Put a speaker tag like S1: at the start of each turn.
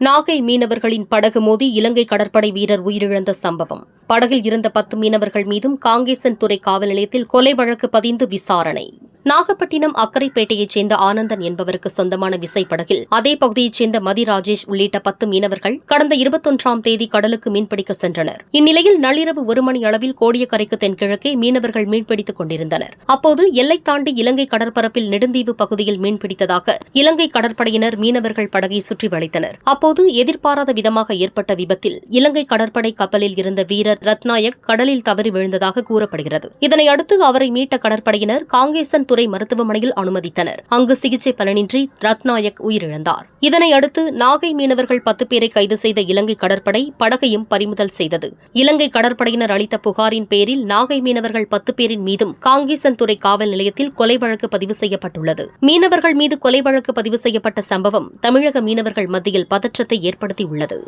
S1: நாகை மீனவர்களின் படகு மோதி இலங்கை கடற்படை வீரர் உயிரிழந்த சம்பவம். படகில் இருந்த பத்து மீனவர்கள் மீதும் காங்கேசன் துறை காவல் நிலையத்தில் கொலை வழக்கு பதிந்து விசாரணை. நாகப்பட்டினம் அக்கரைப்பேட்டையைச் சேர்ந்த ஆனந்தன் என்பவருக்கு சொந்தமான விசைப்படகில் அதே பகுதியைச் சேர்ந்த மதி ராஜேஷ் உள்ளிட்ட பத்து மீனவர்கள் கடந்த இருபத்தொன்றாம் தேதி கடலுக்கு மீன்பிடிக்க சென்றனர். இந்நிலையில் நள்ளிரவு ஒரு மணி அளவில் கோடியக்கரைக்கு தென்கிழக்கே மீனவர்கள் மீன்பிடித்துக் கொண்டிருந்தனர். அப்போது எல்லை தாண்டி இலங்கை கடற்பரப்பில் நெடுந்தீவு பகுதியில் மீன்பிடித்ததாக இலங்கை கடற்படையினர் மீனவர்கள் படகை சுற்றி வளைத்தனர். அப்போது எதிர்பாராத விதமாக ஏற்பட்ட விபத்தில் இலங்கை கடற்படை கப்பலில் இருந்த வீரர் ரத்நாயக் கடலில் தவறி விழுந்ததாக கூறப்படுகிறது. இதனையடுத்து அவரை மீட்ட கடற்படையினர் காங்கேசன் துறை மருத்துவமனையில் அனுமதித்தனர். அங்கு சிகிச்சை பலனின்றி ரத்நாயக் உயிரிழந்தார். இதனையடுத்து நாகை மீனவர்கள் பத்து பேரை கைது செய்த இலங்கை கடற்படை படகையும் பறிமுதல் செய்தது. இலங்கை கடற்படையினர் அளித்த புகாரின் பேரில் நாகை மீனவர்கள் பத்து பேரின் மீதும் காங்கேசன் துறை காவல் நிலையத்தில் கொலை வழக்கு பதிவு செய்யப்பட்டுள்ளது. மீனவர்கள் மீது கொலை வழக்கு பதிவு செய்யப்பட்ட சம்பவம் தமிழக மீனவர்கள் மத்தியில் பதற்றத்தை ஏற்படுத்தியுள்ளது.